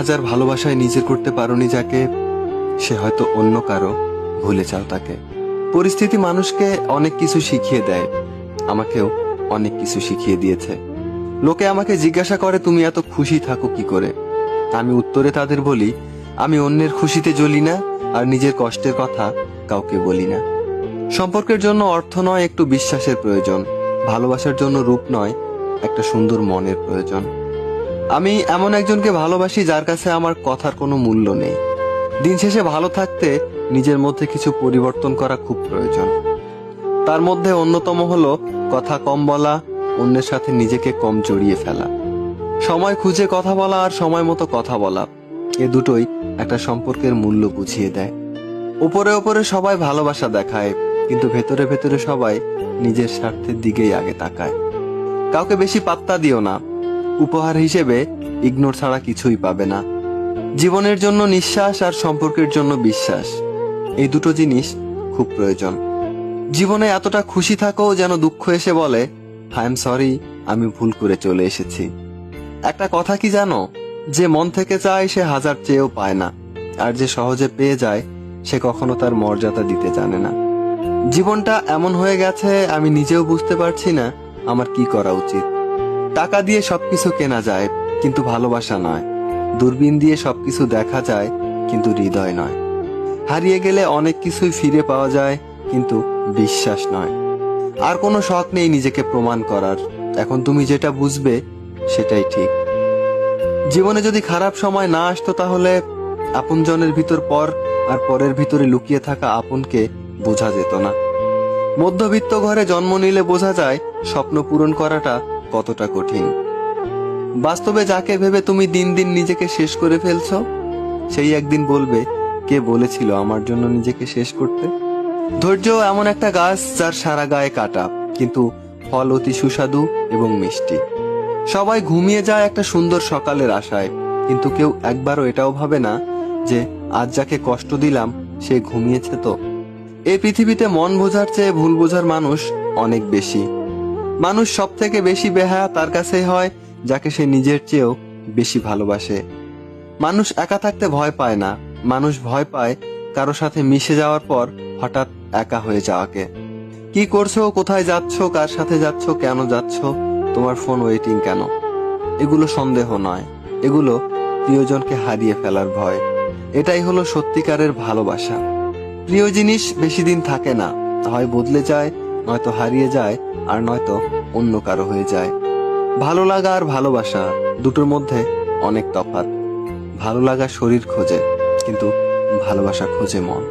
হাজার ভালোবাসায় নিজের করতে পারোনি যাকে, সে হয়তো অন্য কারও ভুলে চাও তাকে। পরিস্থিতি মানুষকে অনেক কিছু শিখিয়ে দেয়, আমাকেও অনেক কিছু শিখিয়ে দিয়েছে। লোকে আমাকে জিজ্ঞাসা করে, তুমি এত খুশি থাকো কি করে? আমি উত্তরে তাদের বলি, আমি অন্যের খুশিতে জ্বলি না, আর নিজের কষ্টের কথা কাউকে বলি না। সম্পর্কের জন্য অর্থ নয়, একটু বিশ্বাসের প্রয়োজন। ভালোবাসার জন্য রূপ নয়, একটা সুন্দর মনের প্রয়োজন। আমি এমন একজনকে ভালোবাসি যার কাছে আমার কথার কোনো মূল্য নেই। দিন শেষে ভালো থাকতে নিজের মধ্যে কিছু পরিবর্তন করা খুব প্রয়োজন। তার মধ্যে অন্যতম হলো কথা কম বলা, অন্যের সাথে নিজেকে কম জড়িয়ে ফেলা। সময় খুঁজে কথা বলা আর সময় মতো কথা বলা, এ দুটোই একটা সম্পর্কের মূল্য বুঝিয়ে দেয়। উপরে উপরে সবাই ভালোবাসা দেখায়, কিন্তু ভেতরে ভেতরে সবাই নিজের স্বার্থের দিকেই আগে তাকায়। কাউকে বেশি পাত্তা দিও না উপহার হিসেবে ইগনোর ছাড়া কিছুই পাবে না। জীবনের জন্য নিঃশ্বাস আর সম্পর্কের জন্য বিশ্বাস, এই দুটো জিনিস খুব প্রয়োজন। জীবনে এতটা খুশি থাকো যেন দুঃখ এসে বলে, আই এম সরি, আমি ভুল করে চলে এসেছি। একটা কথা কি জানো? যে মন থেকে চায় সে হাজার চেয়েও পায় না, আর যে সহজে পেয়ে যায়, সে কখনো তার মর্যাদা দিতে জানে না। জীবনটা এমন হয়ে গেছে, আমি নিজেও বুঝতে পারছি না, আমার কি করা উচিত। টাকা দিয়ে সবকিছু কেনা যায়, কিন্তু ভালোবাসা নয়। দূরবীন দিয়ে সবকিছু দেখা যায়, কিন্তু হৃদয় নয়। হারিয়ে গেলে অনেক কিছুই ফিরে পাওয়া যায়, কিন্তু বিশ্বাস নয়। আর কোনো শখ নেই নিজেকে প্রমাণ করার। এখন তুমি যেটা বুঝবে, সেটাই ঠিক। জীবনে যদি খারাপ সময় না আসতো তাহলে আপনজনের ভিতর পর আর পরের ভিতরে লুকিয়ে থাকা আপনকে বোঝা যেত না। মধ্যবিত্ত ঘরে জন্ম নিলে বোঝা যায়, স্বপ্ন পূরণ করাটা কতটা কঠিন। বাস্তবে যাকে ভেবে তুমি দিন দিন নিজেকে শেষ করে ফেলছ, সেই একদিন বলবে, কে বলেছিল আমার জন্য নিজেকে শেষ করতে? ধৈর্য এমন একটা গাছ যার সারা গায়ে কাটা, কিন্তু ফল অতি সুস্বাদু এবং মিষ্টি। সবাই ঘুমিয়ে যায় একটা সুন্দর সকালের আশায়, কিন্তু কেউ একবারও এটাও ভাবে না যে, আজ যাকে কষ্ট দিলাম, সে ঘুমিয়েছে তো। এই পৃথিবীতে মন বোঝার চেয়ে ভুল বোঝার মানুষ অনেক বেশি। মানুষ সব থেকে বেশি বেহায়া তার কাছেই হয়, যাকে সে নিজের চেয়েও বেশি ভালোবাসে। মানুষ একা থাকতে ভয় পায় না। মানুষ ভয় পায় কারও সাথে মিশে যাওয়ার পর হঠাৎ একা হয়ে যাওয়াকে। কি করছ? কোথায় যাচ্ছ? কার সাথে যাচ্ছ? কেন যাচ্ছ? তোমার ফোন ওয়েটিং কেন? এগুলো সন্দেহ নয়। এগুলো প্রিয়জনকে হারিয়ে ফেলার ভয়। এটাই হলো সত্যিকারের ভালোবাসা। প্রিয় জিনিস বেশি দিন থাকে না। হয় বদলে যায় নয়তো হারিয়ে যায় আর নয়তো অন্য কারও হয়ে যায়। ভালো লাগা আর ভালোবাসা দুটোর মধ্যে অনেক তফাত ভালো লাগা শরীর খোঁজে, কিন্তু ভালোবাসা খোঁজে মন।